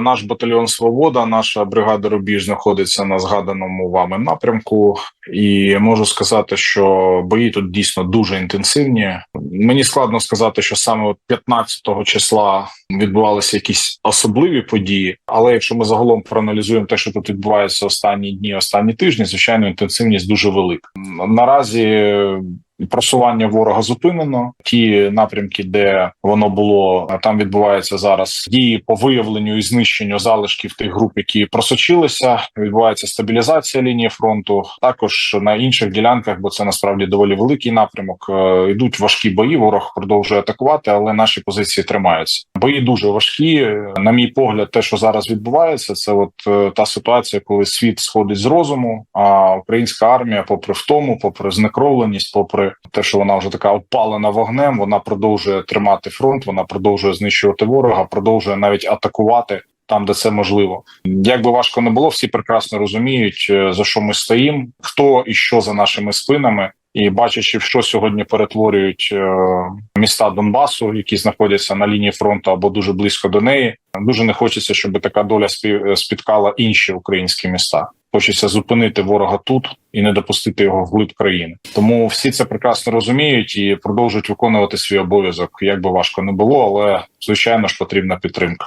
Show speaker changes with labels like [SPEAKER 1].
[SPEAKER 1] Наш батальйон Свобода, наша бригада Рубіж знаходиться на згаданому вами напрямку, і можу сказати, що бої тут дійсно дуже інтенсивні. Мені складно сказати, що саме от 15 числа відбувалися якісь особливі події. Але якщо ми загалом проаналізуємо те, що тут відбувається останні дні, останні тижні, звичайно, інтенсивність дуже велика. Наразі просування ворога зупинено. Ті напрямки, де воно було, там відбуваються зараз дії по виявленню і знищенню залишків тих груп, які просочилися. Відбувається стабілізація лінії фронту. Також на інших ділянках, бо це насправді доволі великий напрямок. е, Йдуть важкі бої. Ворог продовжує атакувати, але наші позиції тримаються. Бої дуже важкі. На мій погляд, те, що зараз відбувається, це от е, та ситуація, коли світ сходить з розуму. А українська армія, попри втому, попри знекровленість, попри те, що вона вже така опалена вогнем, вона продовжує тримати фронт, вона продовжує знищувати ворога, продовжує навіть атакувати. Там, де це можливо, як би важко не було, всі прекрасно розуміють е, за що ми стоїмо, хто і що за нашими спинами, і бачачи, що сьогодні перетворюють е, міста Донбасу, які знаходяться на лінії фронту або дуже близько до неї. Дуже не хочеться, щоб така доля спів- спіткала інші українські міста. Хочеться зупинити ворога тут і не допустити його вглиб країни. Тому всі це прекрасно розуміють і продовжують виконувати свій обов'язок. Як би важко не було, але звичайно ж потрібна підтримка.